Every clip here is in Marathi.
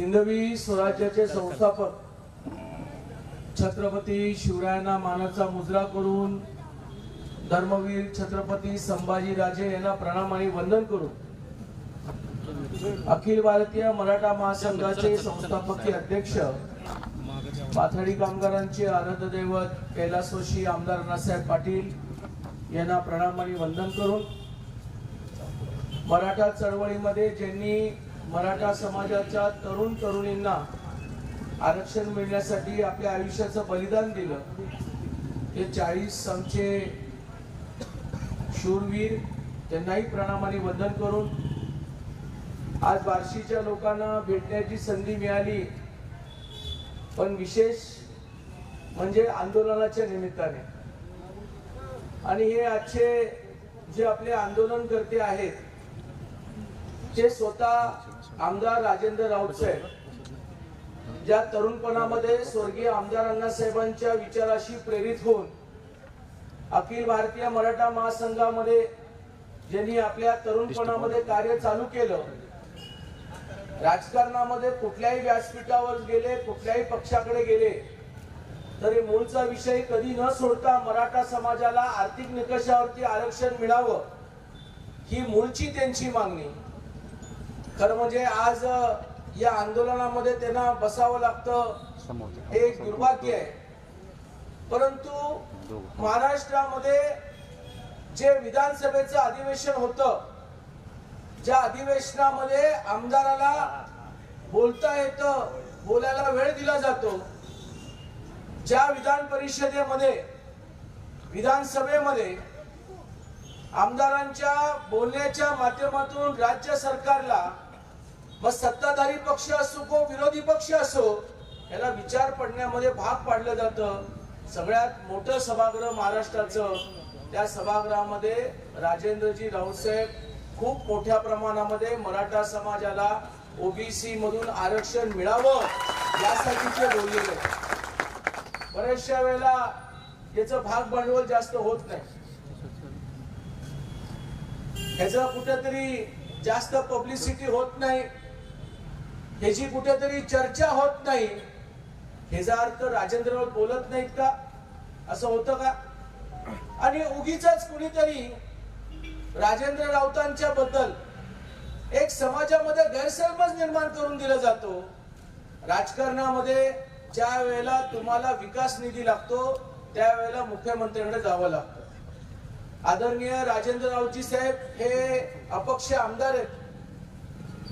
हिंदवी स्वराज्याचे संस्थापक छत्रपती शिवरायांना मानाचा मुजरा करून धर्मवीर छत्रपती संभाजी राजे यांना प्रणाम आणि वंदन करून अखिल भारतीय मराठा महासंघाचे संस्थापकीय अध्यक्ष पाथडी कामगारांचे आराध्य दैवत कैलासोशी आमदार अण्णासाहेब पाटील यांना प्रणाम आणि वंदन करून मराठा चळवळीमध्ये ज्यांनी मराठा समाजाच्या तरुण तरुणींना आरक्षण मिळण्यासाठी आपल्या आयुष्याचं बलिदान दिलं. ते चाळीस आमचे शूरवीर त्यांनाही प्रणामाने वंदन करून आज बार्शीच्या लोकांना भेटण्याची संधी मिळाली. पण विशेष म्हणजे आंदोलनाच्या निमित्ताने. आणि हे आजचे जे आपले आंदोलनकर्ते आहेत ते स्वतः आमदार राजेंद्र राऊत साहेब ज्या तरुणपणामध्ये स्वर्गीय आमदार अण्णासाहेबांच्या विचाराशी प्रेरित होऊन अखिल भारतीय मराठा महासंघामध्ये ज्यांनी आपल्या तरुणपणामध्ये कार्य चालू केलं राजकारणामध्ये कुठल्याही व्यासपीठावर गेले कुठल्याही पक्षाकडे गेले तरी मूळचा विषय कधी न सोडता मराठा समाजाला आर्थिक निकषावरती आरक्षण मिळावं ही मूळची त्यांची मागणी. खरं म्हणजे आज या आंदोलनामध्ये त्यांना बसावं लागतं. हे एक दुर्भाग्य आहे. परंतु महाराष्ट्रामध्ये जे विधानसभेचं अधिवेशन होतं ज्या अधिवेशनामध्ये आमदाराला बोलता येतं बोलायला वेळ दिला जातो ज्या विधान परिषदेमध्ये विधानसभेमध्ये आमदारांच्या बोलण्याच्या माध्यमातून राज्य सरकारला मग सत्ताधारी पक्ष असो को विरोधी पक्ष असो याला विचार पडण्यामध्ये भाग पाडलं जातं. सगळ्यात मोठं सभागृह महाराष्ट्राचं त्या सभागृहामध्ये राजेंद्रजी राऊतसाहेब खूप मोठ्या प्रमाणामध्ये मराठा समाजाला ओबीसी मधून आरक्षण मिळावं यासाठी ते बोललेले. बऱ्याचशा वेळेला याचं भाग भांडवल जास्त होत नाही. ह्याचं कुठेतरी जास्त पब्लिसिटी होत नाही. ह्याची कुठेतरी चर्चा होत नाही. ह्याचा अर्थ राजेंद्र बोलत नाहीत का? असं होतं का? आणि उगीच कुणीतरी राजेंद्र राऊतांच्या बद्दल एक समाजामध्ये गैरसमज निर्माण करून दिला जातो. राजकारणामध्ये ज्या वेळेला तुम्हाला विकास निधी लागतो त्यावेळेला मुख्यमंत्र्यांकडे जावं लागतं. आदरणीय राजेंद्र रावजी साहेब हे अपक्ष आमदार आहेत.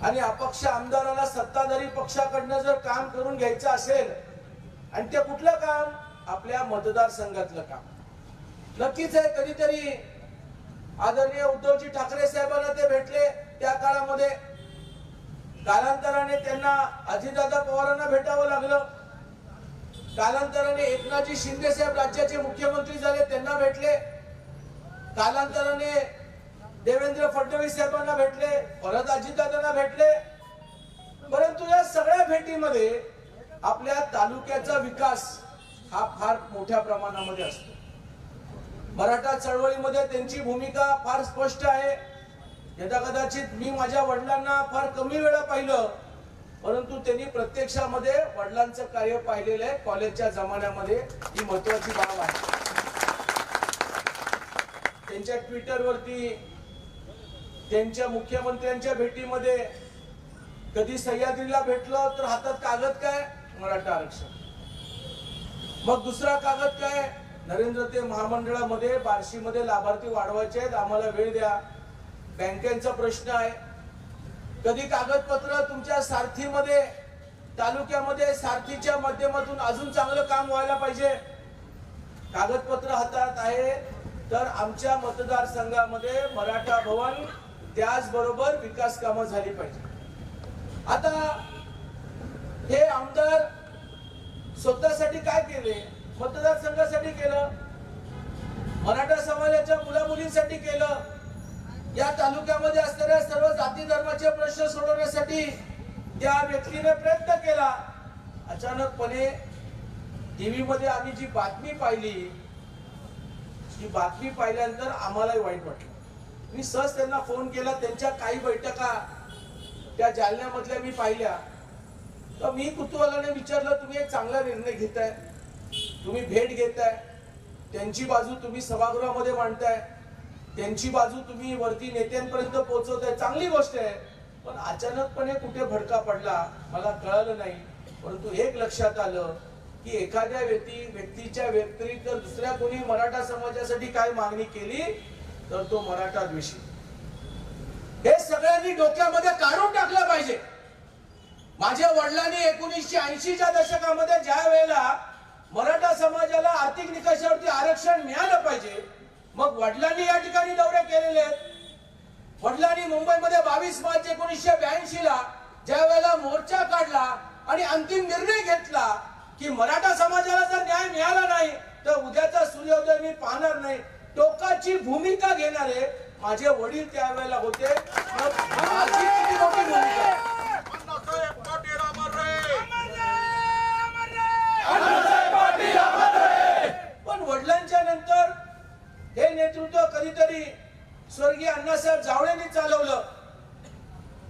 आणि अपक्ष आमदाराला सत्ताधारी पक्षाकडनं जर काम करून घ्यायचं असेल आणि ते कुठलं काम? आपल्या मतदारसंघातलं काम. नक्कीच आहे कधीतरी आदरणीय उद्धवजी ठाकरे साहेबांना ते भेटले त्या काळामध्ये. कालांतराने त्यांना अजितदादा पवारांना भेटावं लागलं. कालांतराने एकनाथजी शिंदे साहेब राज्याचे मुख्यमंत्री झाले त्यांना भेटले. कालांतराने देवेंद्र फडणवीस साहेबांना भेटले परत अजितदादांना भेटले. परंतु या सगळ्या भेटीमध्ये आपल्या तालुक्याचा विकास हा फार मोठ्या प्रमाणामध्ये असतो. मराठा चळवळीमध्ये त्यांची भूमिका फार स्पष्ट आहे. यदा कदाचित मी माझ्या वडिलांना फार कमी वेळा पाहिलं परंतु त्यांनी प्रत्यक्षामध्ये वडिलांचं कार्य पाहिलेलं आहे. कॉलेजच्या जमान्यामध्ये ही महत्वाची बाब आहे. त्यांच्या ट्विटरवरती त्यांच्या मुख्यमंत्र्यांच्या भेटीमध्ये कधी सह्याद्रीला भेटलं तर हातात कागद काय? मराठा आरक्षण. मग दुसरा कागद काय? नरेंद्र ते महामंडळामध्ये बार्शीमध्ये लाभार्थी वाढवायचे आहेत आम्हाला वेळ द्या. बँकेचा प्रश्न आहे. कधी कागदपत्र तुमच्या सारथीमध्ये तालुक्यामध्ये सारथीच्या माध्यमातून अजून चांगलं काम व्हायला पाहिजे? कागदपत्र हातात आहे तर आमच्या मतदारसंघामध्ये मराठा भवन त्याचबरोबर विकास कामं झाली पाहिजे. आता हे आमदार स्वतःसाठी काय केले? मतदारसंघासाठी केलं. मराठा समाजाच्या मुला मुलींसाठी केलं. या तालुक्यामध्ये असणाऱ्या सर्व जाती धर्माचे प्रश्न सोडवण्यासाठी त्या व्यक्तीने प्रयत्न केला. अचानकपणे टीव्ही मध्ये आम्ही जी बातमी पाहिली ती बातमी पाहिल्यानंतर आम्हालाही वाईट वाटलं. मी सहज त्यांना फोन केला त्यांच्या काही बैठका त्या जालन्यामधल्या मी पाहिल्या. तर मी कुतूहलाने विचारलं तुम्ही एक चांगला निर्णय घेताय. तुम्ही भेट घेताय. त्यांची बाजू तुम्ही सभागृहामध्ये मांडताय. त्यांची बाजू तुम्ही वरती नेत्यांपर्यंत पोहोचवताय. चांगली गोष्ट आहे. पण अचानकपणे कुठे भडका पडला मला कळालं नाही. परंतु एक लक्षात आलं की एखाद्या व्यक्ती व्यक्तीच्या व्यतिरिक्त दुसऱ्या कोणी मराठा समाजासाठी काय मागणी केली? तर तो मराठा द्वेषी. हे सगळ्यांनी डोक्यामध्ये काढून टाकलं पाहिजे. माझ्या वडिलांनी एकोणीसशे ऐंशीच्या दशकामध्ये ज्या वेळेला मराठा समाजाला आर्थिक निकषावरती आरक्षण मिळालं पाहिजे मग वडिलांनी या ठिकाणी दौरे केलेले आहेत. वडिलांनी मुंबईमध्ये बावीस मार्च एकोणीसशे ब्याऐंशी ला ज्या वेळेला मोर्चा काढला आणि अंतिम निर्णय घेतला की मराठा समाजाला जर न्याय मिळाला नाही तर उद्याचा सूर्योदय मी पाहणार नाही. टोकाची भूमिका घेणारे माझे वडील त्यावेळेला होते. माझी किती मोठी भूमिका? आहे? पण वडिलांच्या नंतर हे नेतृत्व कधीतरी स्वर्गीय अण्णासाहेब जावळेंनी चालवलं.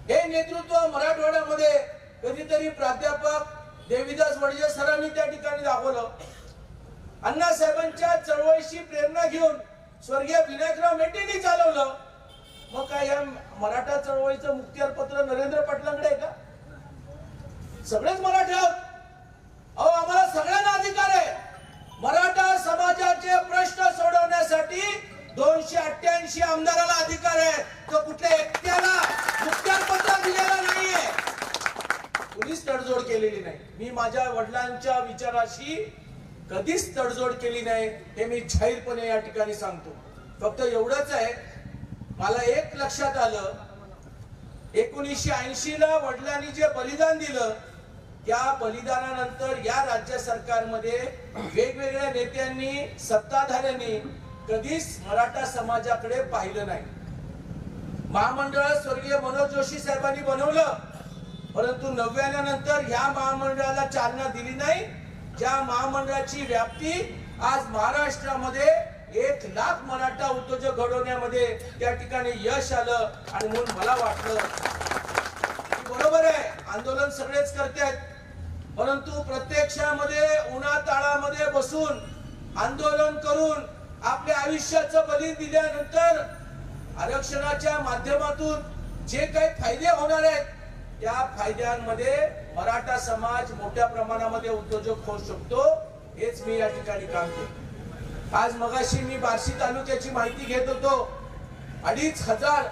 हे नेतृत्व मराठवाड्यामध्ये कधीतरी प्राध्यापक देवीदास वडजे सरांनी त्या ठिकाणी दाखवलं. अण्णासाहेबांच्या चळवळीची प्रेरणा घेऊन स्वर्गीय विनायकराव मेटेंनी चालवलं. मग काय या मराठा चळवळीचं मुक्तियार पत्र नरेंद्र पाटलांकडे आहे का? सगळेच मराठी आहोत. अहो आम्हाला सगळ्यांना अधिकार आहे. मराठा समाजाचे प्रश्न सोडवण्यासाठी दोनशे अठ्ठ्याऐंशी आमदाराला अधिकार आहे. तो कुठल्या एकट्याला मुक्त्यार पत्र दिलेला नाहीये. कुणीच तडजोड केलेली नाही. मी माझ्या वडिलांच्या विचाराशी कधीच तडजोड केली नाही हे मी जाहीरपणे या ठिकाणी सांगतो. फक्त एवढंच आहे मला एक लक्षात आलं एकोणीसशे ऐंशी ला वडिलांनी जे बलिदान दिलं त्या बलिदानानंतर या राज्य सरकारमध्ये वेगवेगळ्या नेत्यांनी सत्ताधाऱ्यांनी कधीच मराठा समाजाकडे पाहिलं नाही. महामंडळ स्वर्गीय मनोज जोशी साहेबांनी बनवलं परंतु नव्याण्णव नंतर ह्या महामंडळाला चालना दिली नाही ज्या महामंडळाची व्याप्ती आज महाराष्ट्रामध्ये एक लाख मराठा उद्योजक घडवण्यामध्ये त्या ठिकाणी यश आलं आणि म्हणून मला वाटलं बरोबर आहे आंदोलन सगळेच करतायत परंतु प्रत्यक्षामध्ये उन्हाताळामध्ये बसून आंदोलन करून आपल्या आयुष्याचं बली दिल्यानंतर आरक्षणाच्या माध्यमातून जे काही फायदे होणार आहेत त्या फायद्यांमध्ये मराठा समाज मोठ्या प्रमाणामध्ये उद्योजक होऊ शकतो हेच मी या ठिकाणी काम केलं आज मगाशी मी बार्शी तालुक्याची माहिती घेत होतो. अडीच हजार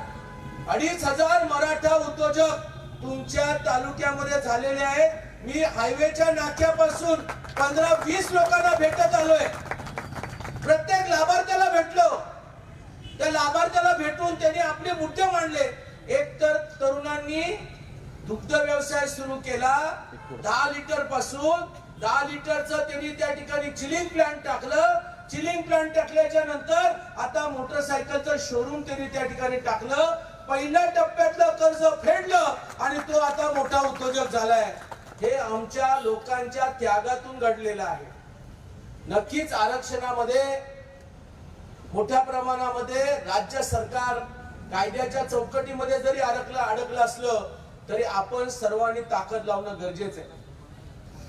अडीच हजार मराठा उद्योजक तुमच्या तालुक्यामध्ये झालेले आहेत. मी हायवेच्या नाक्यापासून पंधरा वीस लोकांना भेटत आलोय. प्रत्येक लाभार्थ्याला भेटलो. त्या लाभार्थ्याला भेटून त्यांनी आपले मुद्दे मांडले. एक तर तरुणांनी दुग्ध व्यवसाय सुरू केला. दहा लिटरपासून दहा लिटरचं त्यांनी त्या ठिकाणी चिलिंग प्लांट टाकलं. चिलिंग प्लांट टाकल्याच्या नंतर आता मोटरसायकलचं शोरूम त्यांनी त्या ठिकाणी टाकलं. पहिल्या टप्प्यातलं कर्ज फेडलं आणि तो आता मोठा उद्योजक झालाय. हे आमच्या लोकांच्या त्यागातून घडलेलं आहे. नक्कीच आरक्षणामध्ये मोठ्या प्रमाणामध्ये राज्य सरकार कायद्याच्या चौकटीमध्ये जरी अडकलं अडकलं असलं तरी आपण सर्वांनी ताकद लावणं गरजेचं आहे.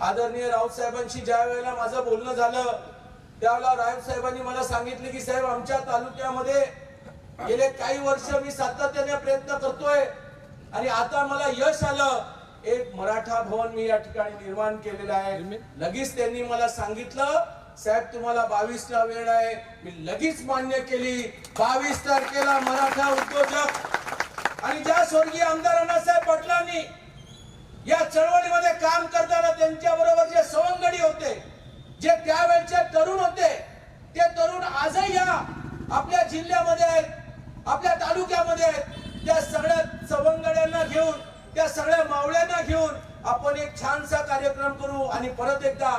आदरणीय राऊत साहेबांशी ज्या वेळेला माझं बोलणं झालं त्यावेळेला राऊत साहेबांनी मला सांगितले की साहेब आमच्या तालुक्यामध्ये गेले काही वर्ष मी सातत्याने प्रयत्न करतोय आणि आता मला यश आलं. एक मराठा भवन मी या ठिकाणी निर्माण केलेलं आहे. लगेच त्यांनी मला सांगितलं साहेब तुम्हाला बावीसला वेळ आहे. मी लगेच मान्य केली. बावीस तारखेला मराठा उद्योजक आणि ज्या स्वर्गीय आमदार अण्णासाहेब पाटलांनी या चळवळीमध्ये काम करताना त्यांच्या बरोबर जे सवंगडी होते जे त्यावेळचे तरुण होते ते तरुण आजही या आपल्या जिल्ह्यामध्ये आहेत आपल्या तालुक्यामध्ये आहेत. त्या सगळ्या सवंगड्यांना घेऊन त्या सगळ्या मावळ्यांना घेऊन आपण एक छानसा कार्यक्रम करू आणि परत एकदा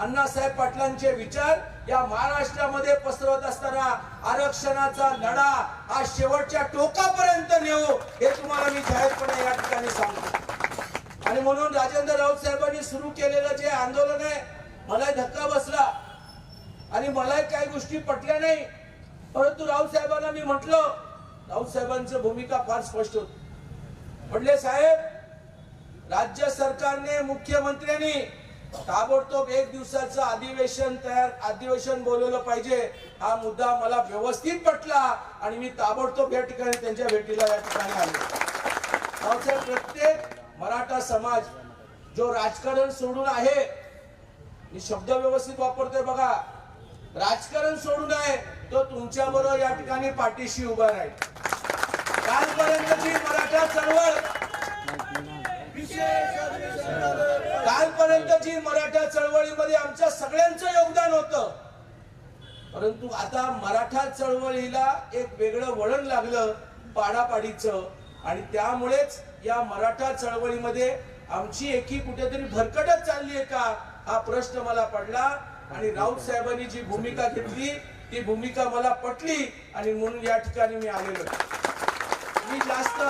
अण्णासाहेब पाटलांचे विचार या महाराष्ट्रामध्ये पसरवत असताना आरक्षणाचा लढा हा शेवटच्या टोकापर्यंत नेऊ हे तुम्हाला मी जाहीरपणे या ठिकाणी सांगतो. आणि म्हणून राजेंद्र राऊत साहेबांनी सुरू केलेलं जे आंदोलन आहे मला धक्का बसला. आणि मला काही गोष्टी पटल्या नाही. परंतु राऊत साहेबांना मी म्हटलं राऊत साहेबांची भूमिका फार स्पष्ट होती. म्हटले साहेब राज्य सरकारने मुख्यमंत्र्यांनी ताबडतोब एक दिवसाचं अधिवेशन तयार अधिवेशन बोलवलं पाहिजे. हा मुद्दा मला व्यवस्थित पटला आणि मी ताबडतोब या ठिकाणी त्यांच्या भेटीला या ठिकाणी आलो. प्रत्येक मराठा समाज जो राजकारण सोडून आहे मी शब्द व्यवस्थित वापरतोय बघा. राजकारण सोडून आहे तो तुमच्या बरोबर या ठिकाणी पाठीशी उभा राहील. कालपर्यंतची मराठा चळवळ कालपर्यंतची मराठा चळवळीमध्ये आमच्या सगळ्यांचं योगदान होतं. परंतु आता मराठा चळवळीला एक वेगळं वळण लागलं पाडापाडीचं. आणि त्यामुळेच या मराठा चळवळीमध्ये आमची एकी कुठेतरी भरकटच चालली आहे का हा प्रश्न मला पडला. आणि राऊत साहेबांनी जी भूमिका घेतली ती भूमिका मला पटली. आणि म्हणून या ठिकाणी मी आलेलो मी जास्त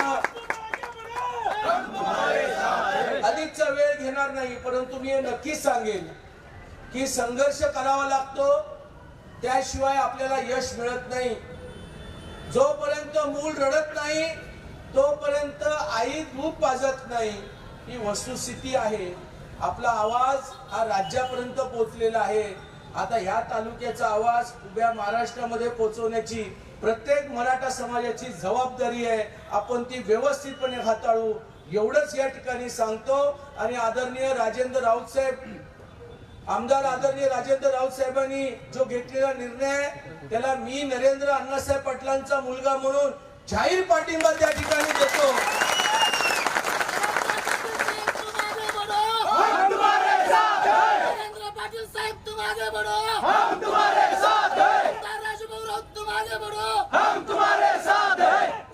अधिकचा वेळ घेणार नाही परंतु मी हे नक्कीच सांगेन की संघर्ष करावा लागतो त्याशिवाय आपल्याला यश मिळत नाही. जोपर्यंत मूल रडत नाही तोपर्यंत आई दूध पाजत नाही. ही वस्तुस्थिती आहे. आपला आवाज हा राज्यापर्यंत पोहोचलेला आहे. आता ह्या तालुक्याचा आवाज उभ्या महाराष्ट्रामध्ये पोहोचवण्याची प्रत्येक मराठा समाजाची जबाबदारी आहे. आपण ती व्यवस्थितपणे हाताळू. एवढंच या ठिकाणी सांगतो. आणि आदरणीय राजेंद्र राऊत साहेब आमदार आदरणीय राजेंद्र राऊत साहेबांनी जो घेतलेला निर्णय आहे, त्याला मी नरेंद्र अण्णासाहेब पाटलांचा मुलगा म्हणून जाहीर पाठिंबा त्या ठिकाणी देतो.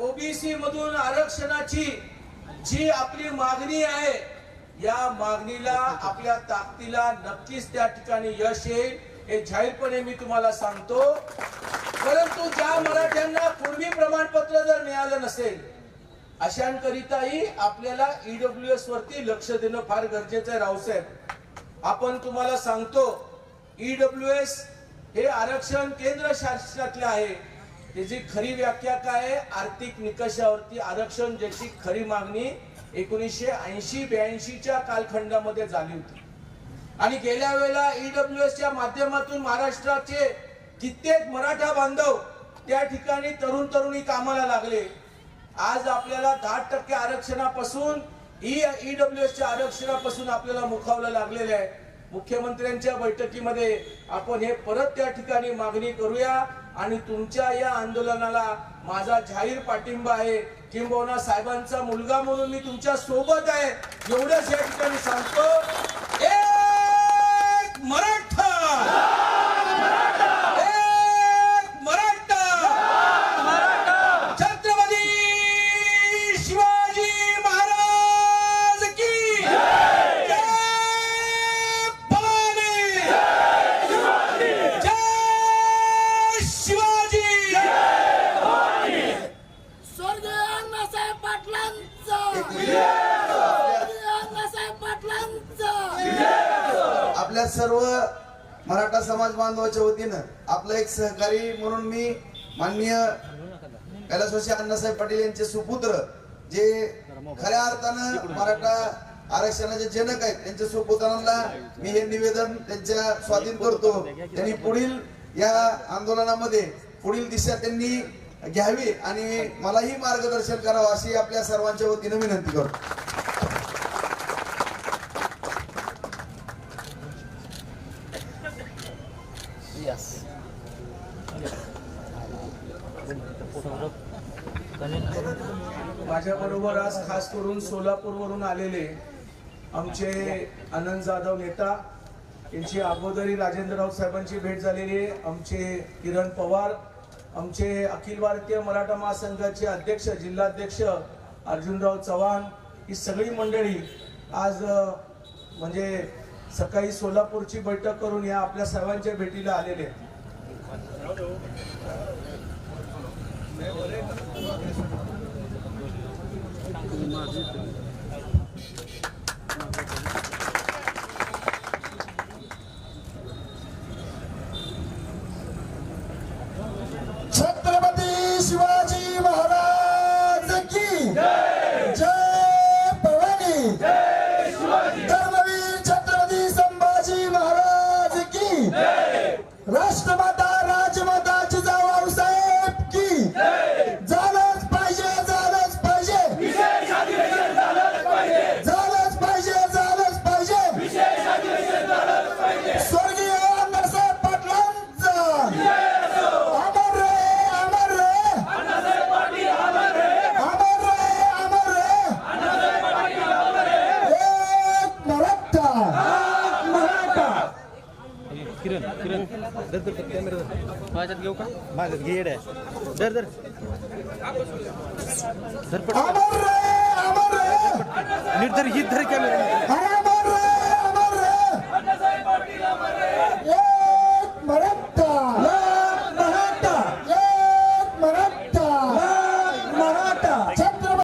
ओबीसी मधून आरक्षणाची जी आपली मागणी आहे या मागणीला आपल्या ताकदीला नक्कीच त्या ठिकाणी यश येईल हे जाहीरपणे मी तुम्हाला सांगतो. परंतु ज्या मराठ्यांना पूर्वी प्रमाणपत्र जर मिळालं नसेल अशांकरिताही आपल्याला ईडब्ल्यू एस वरती लक्ष देणं फार गरजेचं आहे रावसाहेब. आपण तुम्हाला सांगतो ईडब्ल्यू एस हे आरक्षण केंद्र शासनातले आहे. त्याची खरी व्याख्या काय आहे आर्थिक निकषावरती आरक्षण ज्याची खरी मागणी एकोणीसशे ऐंशी ब्याऐंशीच्या कालखंडामध्ये झाली होती. आणि गेल्या वेळेला ईडब्ल्यू एसच्या माध्यमातून महाराष्ट्राचे कित्येक मराठा बांधव त्या ठिकाणी तरुण तरुणी कामाला लागले. आज आपल्याला दहा टक्के आरक्षणापासून ई ईडब्ल्यू एसच्या आरक्षणापासून आपल्याला मुखावलं लागलेलं आहे. मुख्यमंत्र्यांच्या बैठकीमध्ये आपण हे परत त्या ठिकाणी मागणी करूया. आणि तुमच्या या आंदोलनाला माझा जाहीर पाठिंबा आहे. किंबहुना साहेबांचा मुलगा म्हणून मी तुमच्यासोबत आहे. एवढंच या ठिकाणी सांगतो. एक सर्व मराठा समाज बांधवाच्या वतीनं आपलं एक सहकारी म्हणून मी माननीय कैलासवासी अण्णासाहेब पाटील यांचे सुपुत्र जे खऱ्या अर्थानं मराठा आरक्षणाचे जनक आहेत त्यांच्या सुपुत्रांना मी हे निवेदन त्यांच्या स्वाधीन करतो. त्यांनी पुढील या आंदोलनामध्ये पुढील दिशा त्यांनी घ्यावी आणि मलाही मार्गदर्शन करावं अशी आपल्या सर्वांच्या वतीनं विनंती करतो. माझ्या आज खास करून सोलापूर वरून आलेले आमचे आनंद जाधव नेता यांची अगोदरी राजेंद्रराव साहेबांची भेट झालेली आहे. आमचे किरण पवार आमचे अखिल भारतीय मराठा महासंघाचे अध्यक्ष जिल्हाध्यक्ष अर्जुनराव चव्हाण ही सगळी मंडळी आज म्हणजे सकाळी सोलापूरची बैठक करून या आपल्या सर्वांच्या भेटीला आलेले आहेत. दर दर कॅमेरा माझ्यात घेऊ का? माझ्यात घे येड्या. दर दर दर पट अमर रे अमर रे. नीट धर ही धर कॅमेरा